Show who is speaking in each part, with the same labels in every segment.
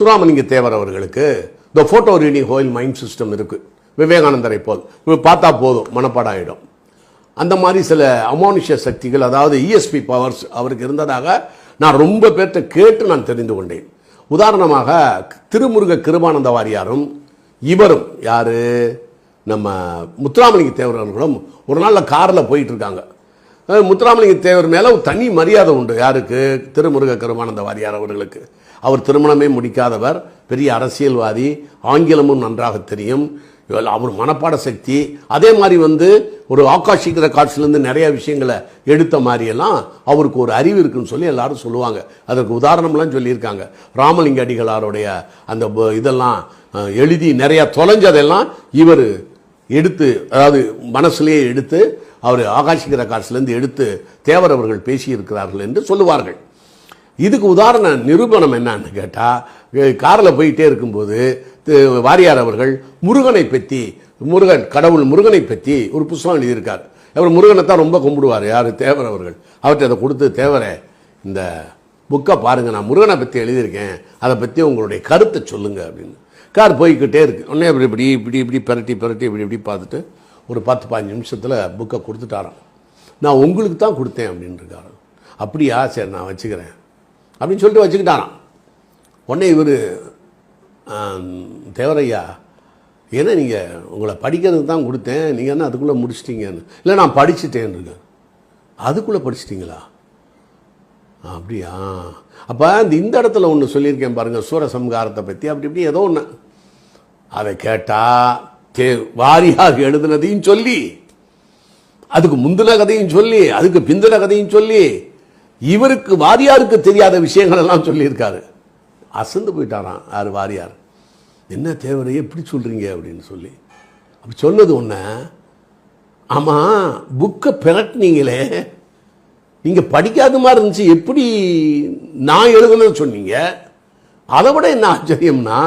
Speaker 1: சுராமலிங்க தேவர் அவர்களுக்கு இந்த photo reading whole mind system இருக்குது விவேகானந்தரை போல். பார்த்தா போதும் மனப்பாடம் அந்த மாதிரி சில அமானுஷ்ய சக்திகள் அதாவது இஎஸ்பி பவர்ஸ் அவருக்கு இருந்ததாக நான் ரொம்ப பேர்த்த கேட்டு நான் தெரிந்து கொண்டேன். உதாரணமாக திருமுருக கிருபானந்த வாரியாரும் இவரும் யார்? நம்ம முத்துராமலிங்க தேவர் அவர்களும் ஒரு நாளில் காரில் போயிட்டு இருக்காங்க. முத்துராமலிங்க தேவர் மேலே தனி மரியாதை உண்டு. யாருக்கு? திருமுருக கருமானந்த வாரியார் அவர்களுக்கு. அவர் திருமணமே முடிக்காதவர். பெரிய அரசியல்வாதி. ஆங்கிலமும் நன்றாக தெரியும். அவர் மனப்பாட சக்தி. அதே மாதிரி வந்து ஒரு ஆகாஷிக்கிற காட்சிலேருந்து நிறைய விஷயங்களை எடுத்த மாதிரியெல்லாம் அவருக்கு ஒரு அறிவு இருக்குன்னு சொல்லி எல்லாரும் சொல்லுவாங்க. அதற்கு உதாரணம்லாம் சொல்லியிருக்காங்க. ராமலிங்க அடிகளாருடைய அந்த இதெல்லாம் எழுதி நிறையா தொலைஞ்சதெல்லாம் இவர் எடுத்து அதாவது மனசுலேயே எடுத்து அவர் ஆகாஷிகிற காசுலேருந்து எடுத்து தேவர் அவர்கள் பேசியிருக்கிறார்கள் என்று சொல்லுவார்கள். இதுக்கு உதாரண நிரூபணம் என்னன்னு கேட்டால் காரில் போயிட்டே இருக்கும்போது வாரியார் அவர்கள் முருகனை பற்றி முருகன் கடவுள் முருகனை பற்றி ஒரு புஸ்தகம் எழுதியிருக்கார். அவர் முருகனை தான் ரொம்ப கும்பிடுவார் யார்? தேவர் அவர்கள். அவர்கிட்ட அதை கொடுத்து தேவரை இந்த புக்கை பாருங்கள் நான் முருகனை பற்றி எழுதியிருக்கேன். அதை பற்றி உங்களுடைய கருத்தை சொல்லுங்கள் அப்படின்னு. கார் போய்க்கிட்டே இருக்கு. உடனே இப்படி இப்படி இப்படி இப்படி பரட்டி பரட்டி இப்படி இப்படி பார்த்துட்டு ஒரு பத்து பதினஞ்சு நிமிஷத்தில் புக்கை கொடுத்துட்டாராம். நான் உங்களுக்கு தான் கொடுத்தேன் அப்படின்னு இருக்காரு அப்படியா? சரி நான் வச்சுக்கிறேன். அப்படின்னு சொல்லிட்டு வச்சுக்கிட்டாராம். உடனே இவர் தேவரையா ஏன்னா நீங்கள் உங்களை படிக்கிறதுக்கு தான் கொடுத்தேன். நீங்கள் என்ன அதுக்குள்ளே முடிச்சிட்டிங்கன்னு. இல்லை நான் படிச்சுட்டேன் இருக்கேன் அதுக்குள்ளே படிச்சிட்டிங்களா? அப்படியா? அப்போ இந்த இந்த இடத்துல ஒன்று சொல்லியிருக்கேன் பாருங்கள் சூரசம்ஹாரத்தை பற்றி அப்படி இப்படி ஏதோ ஒன்று அதை கேட்டால் தே வாரியாக எழுதுனதையும் சொல்லி அதுக்கு முந்தின கதையும் சொல்லி அதுக்கு பிந்தின கதையும் சொல்லி இவருக்கு வாரியாருக்கு தெரியாத விஷயங்கள் எல்லாம் சொல்லியிருக்காரு. அசந்து போயிட்டாராம் யார் வாரியார். என்ன தேவரை எப்படி சொல்கிறீங்க அப்படின்னு சொல்லி. அப்படி சொன்னது ஒன்று ஆமாம் புக்கை பிறட்டினீங்களே நீங்கள் படிக்காத மாதிரி இருந்துச்சு. எப்படி நான் எழுதுனது சொன்னீங்க? அதை விட என்ன ஆச்சரியம்னா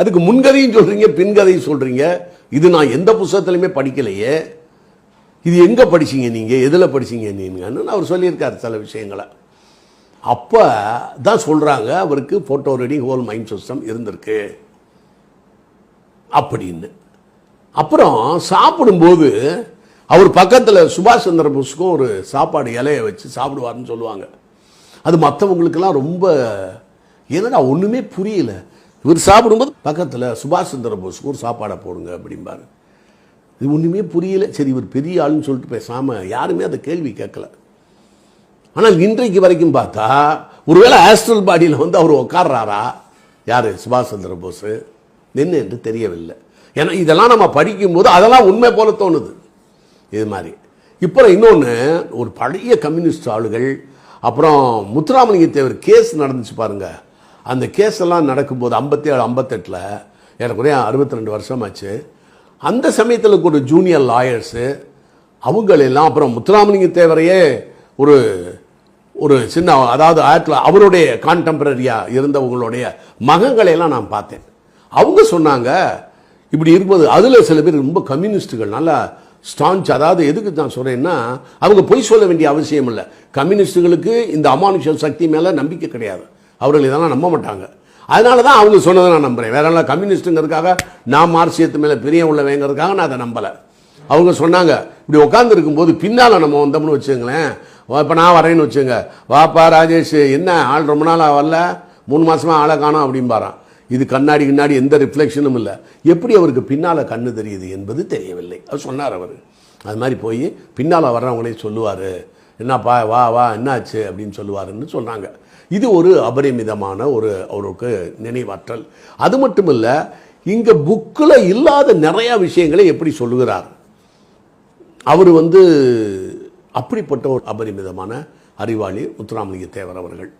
Speaker 1: அதுக்கு முன்கதையும் சொல்கிறீங்க பின்கதையும் சொல்கிறீங்க இது நான் எந்த புஸ்தகத்துலையுமே படிக்கலையே. இது எங்கே படிச்சீங்க நீங்கள் எதில் படிச்சிங்க நீங்கன்னு அவர் சொல்லியிருக்கார் சில விஷயங்களை. அப்போ தான் சொல்கிறாங்க அவருக்கு photo reading whole mind system இருந்திருக்கு. அப்படின்னு. அப்புறம் சாப்பிடும்போது அவர் பக்கத்தில் சுபாஷ் சந்திர போஸுக்கும் ஒரு சாப்பாடு இலையை வச்சு சாப்பிடுவார்னு சொல்லுவாங்க. அது மற்றவங்களுக்கெல்லாம் ரொம்ப என்னடா ஒன்றுமே புரியல. இவர் சாப்பிடும்போது பக்கத்தில் சுபாஷ் சந்திர போஸுக்கு ஒரு சாப்பாடை போடுங்க அப்படிம்பாரு. இது ஒன்றுமே புரியல. சரி இவர் பெரிய ஆளுன்னு சொல்லிட்டு பேசாமல் யாருமே அந்த கேள்வி கேட்கல. ஆனால் இன்றைக்கு வரைக்கும் பார்த்தா ஒருவேளை ஆஸ்ட்ரல் பாடியில் வந்து அவர் உட்கார்றாரா யார்? சுபாஷ் சந்திர போஸ். என்ன என்று தெரியவில்லை. ஏன்னா இதெல்லாம் நம்ம படிக்கும்போது அதெல்லாம் உண்மை போல தோணுது. இது மாதிரி. இப்போ இன்னொன்று ஒரு பழைய கம்யூனிஸ்ட் ஆளுகள் அப்புறம் முத்துராமலிங்க தேவர் கேஸ் நடந்துச்சு பாருங்கள் அந்த கேஸ் எல்லாம் நடக்கும்போது ஐம்பத்தேழு ஐம்பத்தெட்டில் ஏறக்குறைய அறுபத்தி ரெண்டு வருஷமாச்சு. அந்த சமயத்தில் ஒரு ஜூனியர் லாயர்ஸு அவங்களெல்லாம் அப்புறம் முத்துராமலிங்க தேவரையே ஒரு ஒரு சின்ன அதாவது ஆயிரத்தி அவருடைய கான்டெம்பரரியாக இருந்தவங்களுடைய மகங்களையெல்லாம் நான் பார்த்தேன். அவங்க சொன்னாங்க இப்படி இருக்கும்போது அதில் சில பேர் ரொம்ப கம்யூனிஸ்ட்டுகள் நல்லா ஸ்டான்ச் அதாவது எதுக்கு நான் சொல்கிறேன்னா அவங்க பொய் சொல்ல வேண்டிய அவசியம் இல்லை. கம்யூனிஸ்ட்டுகளுக்கு இந்த அமானுஷ சக்தி மேலே நம்பிக்கை கிடையாது. அவர்கள் இதெல்லாம் நம்ப மாட்டாங்க. அதனால தான் அவங்க சொன்னதை நான் நம்புகிறேன் வேற எல்லாம் கம்யூனிஸ்ட்டுங்கிறதுக்காக நான் மார்க்சியத்து மேலே பிரிய உள்ளவங்கிறதுக்காக நான் அதை நம்பலை. அவங்க சொன்னாங்க இப்படி உட்காந்துருக்கும் போது பின்னால் நம்ம வந்தோம்னு வச்சுங்களேன் இப்போ நான் வரேன்னு வச்சுங்க வாப்பா ராஜேஷ் என்ன ஆள் ரொம்ப நாள் வரல. மூணு மாதமாக ஆளை காணோம் அப்படிம்பாரான் இது கண்ணாடி கண்ணாடி எந்த ரிஃப்ளெக்ஷனும் இல்லை. எப்படி அவருக்கு பின்னால் கண்ணு தெரியுது என்பது தெரியவில்லை. அவர் சொன்னார் அவர். அது மாதிரி போய் பின்னால் வர்றவங்களே சொல்லுவார். என்னப்பா வா வா என்னாச்சு? அப்படின்னு சொல்லுவாருன்னு சொன்னாங்க இது ஒரு அபரிமிதமான ஒரு அவருக்கு நினைவாற்றல். அது மட்டும் இல்லை இங்கே புக்கில் இல்லாத நிறையா விஷயங்களை எப்படி சொல்லுகிறார்? அவர் வந்து அப்படிப்பட்ட ஒரு அபரிமிதமான அறிவாளி முத்துராமலிங்க தேவர் அவர்கள்.